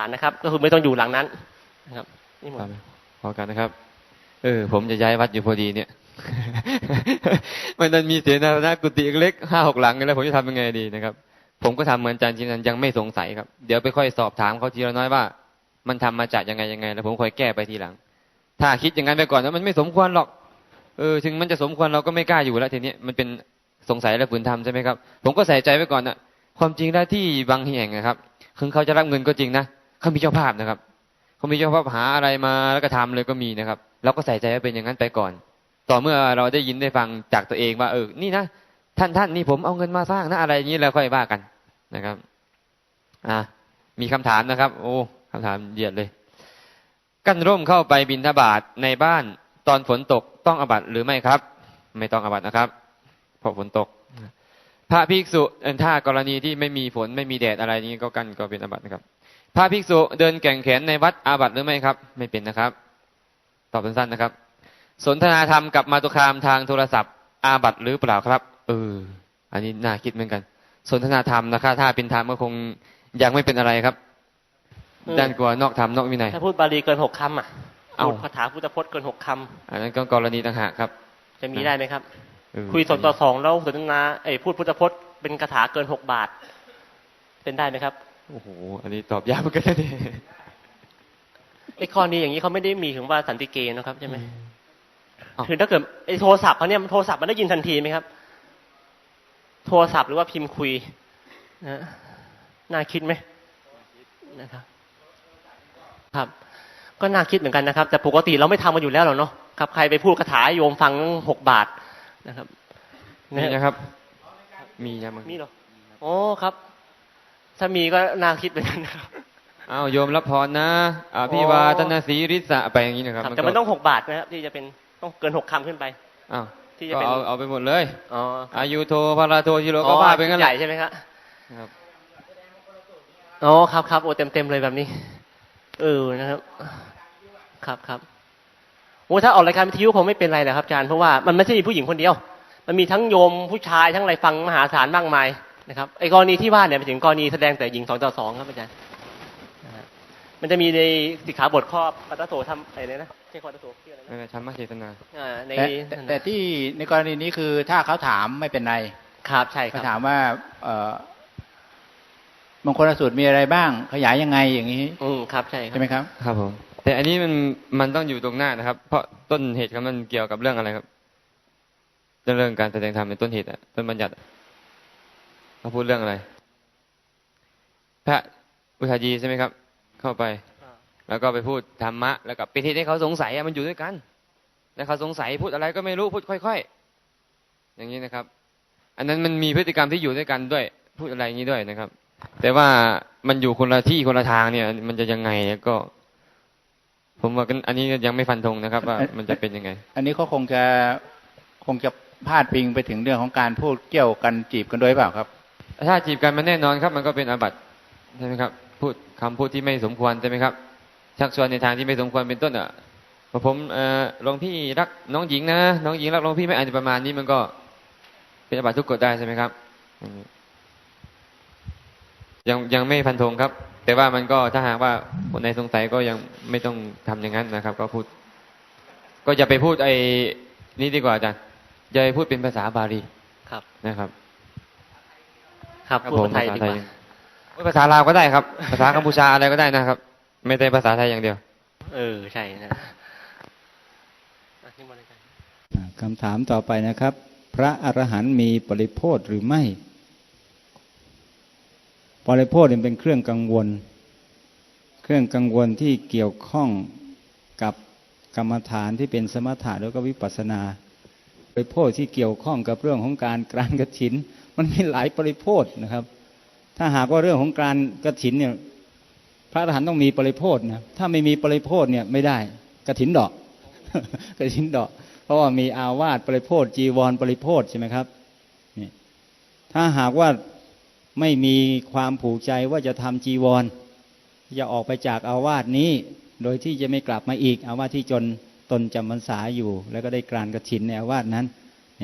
านนะครับ ก็คือไม่ต้องอยู่หลังนั้นนะครับ นี่หมดพอกันนะครับ เออ ผมจะย้ายวัดอยู่พอดีเนี่ย มันนั้นมีเสนาสนะกุฏิเล็กห้าหกหลังแล้ว ผมจะทำยังไงดีนะครับ ผมก็ทำเหมือนอาจารย์ชินันยังไม่สงสัยครับ เดี๋ยวไปค่อยสอบถามเขาทีละน้อยว่า มันทำมาจากยังไงยังไง แล้วผมค่อยแก้ไปทีหลัง ถ้าคิดอย่างนั้นไปก่อนแล้วมันไม่สมควรหรอก เออ ถึงมันจะสมควรเราก็ไม่กล้าอยู่แล้วทีนี้มันเป็นสงสัยและฝืนทำใช่ไหมครับ ผมก็ใส่ใจไว้ก่อนนะความจริงแล้วที่บางแห่งนะครับถึงเขาจะรับเงินก็จริงนะ เขามีเจ้าภาพนะครับเขามีเจ้าภาพหาอะไรมาแล้วก็ทำเลยก็มีนะครับเราก็ใส่ใจว่าเป็นอย่างนั้นไปก่อน ต่อเมื่อเราได้ยินได้ฟังจากตัวเองว่าเออนี่นะท่านท่านนี่ผมเอาเงินมาสร้างนะอะไรอย่างนี้แล้วค่อยว่ากันนะครับ อ่ามีคำถามนะครับ โอ้คำถามเดียดเลย กั้นร่มเข้าไปบินทบาทในบ้านตอนฝนตกต้องอบัตหรือไม่ครับ ไม่ต้องอบัตนะครับเพราะฝนตก พระภิกษุอ่อถ้ากรณีที่ไม่มีฝนไม่มีแดดอะไรนี้ก็กั้นก็เป็นอบัตนะครับ พระภิกษุเดินแก่งแขนในวัดอาบัตหรือไม่ครับ ไม่เป็นนะครับ ตอบสั้นๆนะครับ สนทนาธรรมกับมาตุคามทางโทรศัพท์ อาบัตหรือเปล่าครับเอออันนี้น่าคิดเหมือนกัน สนทนาธรรมนะครับถ้าเป็นธรรมก็คงยังไม่เป็นอะไรครับอืมด้านกลัวนอกธรรมนอกวินัยถ้าพูดบาลีเกินหกคำอะเอ้าพูดคาถาพุทธพจน์เกินหกคอันนั้นก็กรณีต่างหากครับำจะมีได้ไหมครับเออคุยสองต่อสองแล้วสนทนาไอ้ยพูดพุทธพจน์เป็นคาถาเกินหกบาท เป็นได้ไหมครับ โอ้โห อันนี้ตอบยากเหมือนกันนะเนี่ยไอ้ข้อนี้อย่างนี้เขาไม่ได้มีถึงว่าสันติเกณฑ์นะครับใช่ไหมอ้าวคือถ้าเกิดไอ้โทรศัพท์เขาเนี่ยโทรศัพท์มันได้ยินทันทีไหมครับ โทรศัพท์หรือว่าพิมพ์คุยนะน่าคิดไหมนะครับ ครับ ก็น่าคิดเหมือนกันนะครับ แต่ปกติเราไม่ทำกันอยู่แล้วหรอกเนาะครับใครไปพูดคาถาให้โยมฟังหกบาทนะครับมีนะครับ มีนะมั้งมีเหรอโอ้ครับ ถ้ามีก็น่าคิดเหมือนกันนะครับอ้าวโยมรับพรนะอ่าพี่วาตนาสีริสะไปอย่างนี้นะครับครับแต่มันต้องหกบาทนะครับที่จะเป็นต้องเกินหกคำขึ้นไปอ้าวที่จะก็เป็นเอาเอาไปหมดเลยอ๋ออายุโทพาราโทชิโรก็ว่าไปงั้นใหแหญ่ละใช่ไหมครับครับอ๋อครับครับโอ้เต็มเต็มๆเลยแบบนี้ เออนะครับ ครับครับโอ้ถ้าออกรายการวิทยุคงไม่เป็นไรแหละครับอาจารย์เพราะว่ามันไม่ใช่มีผู้หญิงคนเดียว มันมีทั้งโยมผู้ชายทั้งอะไรฟังมหาศาลมากมาย นะครับไอ้กรณีที่ว่าเนี่ยเป็นถึงกรณีแสดงแต่หญิงสองต่อสองครับอาจารย์นะฮะมันจะมีในสิกขาบทข้อปัตตโสทำอะไรนะใช่ข้อปัตตโสชื่ออะไรนะนั่นแหละธรรมเจตนาอ่าในแต่แต่แต่ที่ในกรณีนี้คือถ้าเขาถามไม่เป็นไรครับใช่คเขารับถามว่าเอ่อมงคลสูตรมีอะไรบ้าง ขยายยังไงอย่างนี้อืมครับใช่ครัใช่บไหมครับ ครับผมแต่อันนี้มันมันต้องอยู่ตรงหน้านะครับ เพราะต้นเหตุครับมันเกี่ยวกับเรื่องอะไรครับเรื่องการแสดงธรรมในต้นเหตุอะต้นบัญญัติอะ เขาพูดเรื่องอะไร พระอุทายีใช่ไหมครับ เข้าไป แล้วก็ไปพูดธรรมะ แล้วก็เป็นเหตุให้เขาสงสัยอะมันอยู่ด้วยกันแล้วเขาสงสัยพูดอะไรก็ไม่รู้พูดค่อย ๆ อย่างนี้นะครับ อันนั้นมันมีพฤติกรรมที่อยู่ด้วยกันด้วย พูดอะไรอย่างนี้ด้วยนะครับ แต่ว่ามันอยู่คนละที่คนละทางเนี่ย มันจะยังไงก็ผมว่ากันอันนี้ยังไม่ฟันธงนะครับ ว่ามันจะเป็นยังไง อันนี้เขาคงจะคงจะพาดพิงไปถึงเรื่องของการพูดเกี่ยวกันจีบกันด้วยเปล่าครับ ถ้าจีบกันมันแน่นอนครับ มันก็เป็นอาบัติใช่ไหมครับพูดคำพูดที่ไม่สมควรใช่ไหมครับ ชักชวนในทางที่ไม่สมควรเป็นต้นอะพอผมเอ่อหลวงพี่รักน้องหญิงนะน้องหญิงรักหลวงพี่ไม่อาจจะประมาณนี้มันก็เป็นอาบัติทุกกฎได้ใช่ไหมครับอืมยังยังไม่ฟันธงครับ แต่ว่ามันก็ถ้าหากว่าคนในสงสัยก็ยังไม่ต้องทำอย่างนั้นนะครับ ก็พูด ก็อย่าไปพูดไอ้นี่ดีกว่าอาจารย์อย่าไปพูดเป็นภาษาบาลีครับนะครับ ครับครับพูดผมภาษาไทยภาษาดีไทกยว่าโอ้ยภาษาลาวก็ได้ครับ ภาษากัมพูชาอะไรก็ได้นะครับ ไม่ได้ภาษาไทยอย่างเดียว เออใช่นะอะนี่มาเลยกันอ่าคำถามต่อไปนะครับ พระอรหันต์มีปริโภทหรือไม่ปริโภทเนี่ยเป็นเครื่องกังวล เครื่องกังวลที่เกี่ยวข้องกับกรรมฐานที่เป็นสมถะแล้วก็วิปัสสนาปริโภทที่เกี่ยวข้องกับเรื่องของการกรานกถิน มันมีหลายปริโภทนะครับ ถ้าหากว่าเรื่องของการกระถินเนี่ยพระอรหันต์ต้องมีปริโภทนะถ้าไม่มีปริโภทเนี่ยไม่ได้กระถินดอกกระถินดอก เพราะว่ามีอาวาสปริโภทจีวรปริโภทใช่ไหมครับนี่ถ้าหากว่าไม่มีความผูกใจว่าจะทำจีวรจะออกไปจากอาวาสนี้ โดยที่จะไม่กลับมาอีกอาวาสที่จนตนจำพรรษาอยู่ แล้วก็ได้กรานกระถินในอาวาสนั้น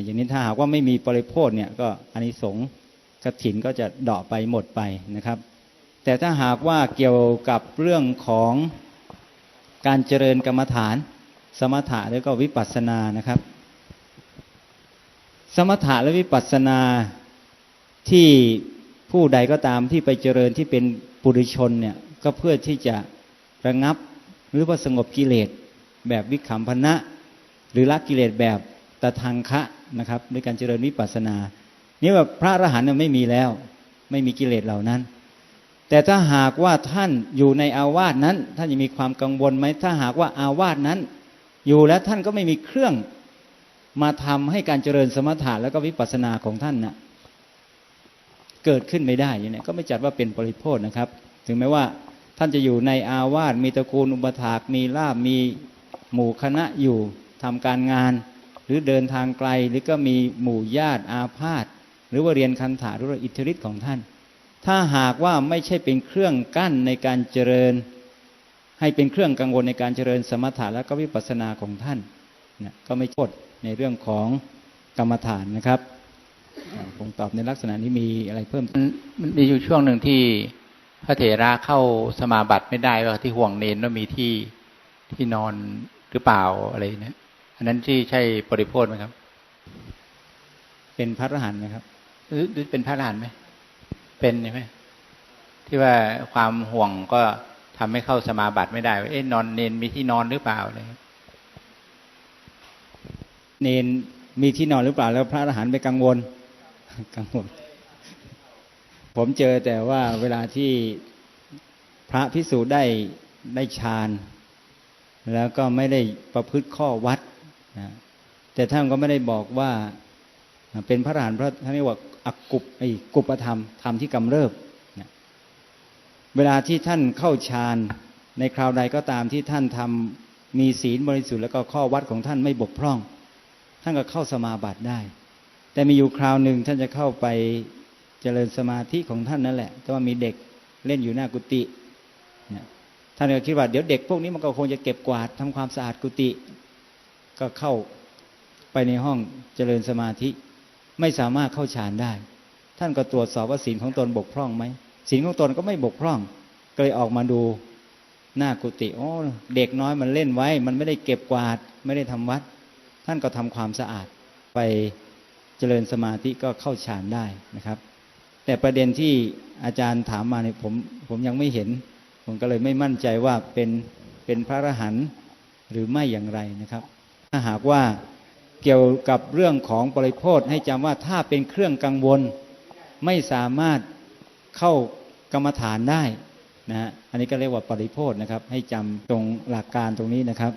อย่างนี้ถ้าหากว่าไม่มีปริโภทเนี่ยก็อานิสงส์กระถินก็จะเดาะไปหมดไปนะครับ แต่ถ้าหากว่าเกี่ยวกับเรื่องของการเจริญกรรมฐาน สมถะแล้วก็วิปัสสนานะครับ สมถะและวิปัสสนาที่ผู้ใดก็ตามที่ไปเจริญที่เป็นปุถุชนเนี่ยก็เพื่อที่จะระงับหรือว่าสงบกิเลสแบบวิขำพนะ หรือละกิเลสแบบตะทังคะ นะครับด้วยการเจริญวิปัสสนา นี่ว่าพระอรหันต์เนี่ยไม่มีแล้ว ไม่มีกิเลสเหล่านั้น แต่ถ้าหากว่าท่านอยู่ในอาวาสนั้น ท่านยังมีความกังวลไหมถ้าหากว่าอาวาสนั้น อยู่แล้วท่านก็ไม่มีเครื่องมาทำให้การเจริญสมถะแล้วก็วิปัสสนาของท่านน่ะเกิดขึ้นไม่ได้อย่างนี้ก็ไม่จัดว่าเป็นปริโภทนะครับ ถึงแม้ว่าท่านจะอยู่ในอาวาสมีตระกูลอุปถากมีลาบมีหมู่คณะอยู่ทำการงาน หรือเดินทางไกลหรือก็มีหมู่ญาติอาพาธหรือว่าเรียนคันถาหรือว่าอิทธิฤทธิ์ของท่าน ถ้าหากว่าไม่ใช่เป็นเครื่องกั้นในการเจริญ ให้เป็นเครื่องกังวลในการเจริญสมถะและก็วิปัสสนาของท่านนะก็ไม่โทษในเรื่องของกรรมฐานนะครับอ่าผมตอบในลักษณะนี้มีอะไรเพิ่มมันมันมีอยู่ช่วงหนึ่งที่พระเถระเข้าสมาบัติไม่ได้ว่าที่ห่วงเนนว่ามีที่ที่นอนหรือเปล่าอะไรเนี่ย อันนั้นที่ใช่ปริโภทไหมครับ เป็นพระอรหันต์นะครับหรืออเป็นพระอรหันต์ไหมเป็นใช่ไหมที่ว่าความห่วงก็ทำให้เข้าสมาบัติไม่ได้เอ๊ะนอนเนนมีที่นอนหรือเปล่าเงี้ยเนนมีที่นอนหรือเปล่า แล้วพระอรหันต์ไปกังวล กังวล ผมเจอแต่ว่าเวลาที่พระพิสูจน์ได้ได้ฌานแล้วก็ไม่ได้ประพฤติข้อวัด นะแต่ท่านก็ไม่ได้บอกว่าเป็นพระอรหันต์พระท่านเรียกว่าอักุปไอ้กุปธรรมธรรมที่กำเริบนะเวลาที่ท่านเข้าฌานในคราวใดก็ตามที่ท่านทำมีศีลบริสุทธิ์แล้วก็ข้อวัดของท่านไม่บกพร่อง ท่านก็เข้าสมาบัติได้ แต่มีอยู่คราวหนึ่งท่านจะเข้าไปเจริญสมาธิของท่านนั่นแหละแต่ว่ามีเด็กเล่นอยู่หน้ากุฏิท่านก็คิดว่าเดี๋ยวเด็กพวกนี้มันก็คงจะเก็บกวาดทำความสะอาดกุฏิ ก็เข้าไปในห้องเจริญสมาธิ ไม่สามารถเข้าฌานได้ ท่านก็ตรวจสอบว่าศีลของตนบกพร่องไหมศีลของตนก็ไม่บกพร่อง ก็เลยออกมาดูหน้ากุฏิโอ้เด็กน้อยมันเล่นไว้ มันไม่ได้เก็บกวาด ไม่ได้ทำวัด ท่านก็ทำความสะอาดไปเจริญสมาธิก็เข้าฌานได้นะครับ แต่ประเด็นที่อาจารย์ถามมาเนี่ยผมผมยังไม่เห็น ผมก็เลยไม่มั่นใจว่าเป็นเป็นพระอรหันต์หรือไม่อย่างไรนะครับ ถ้าหากว่าเกี่ยวกับเรื่องของปริโภทให้จำว่าถ้าเป็นเครื่องกังวล ไม่สามารถเข้ากรรมฐานได้นะฮะอันนี้ก็เรียกว่าปริโภทนะครับ ให้จำตรงหลักการตรงนี้นะครับ